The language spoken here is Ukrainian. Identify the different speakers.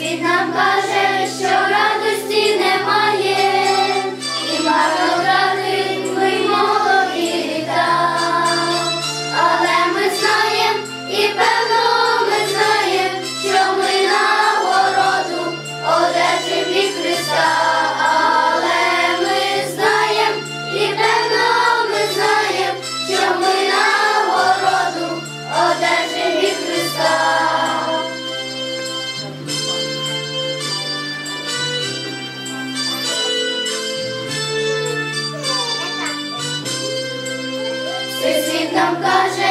Speaker 1: світ нам каже, нам каже.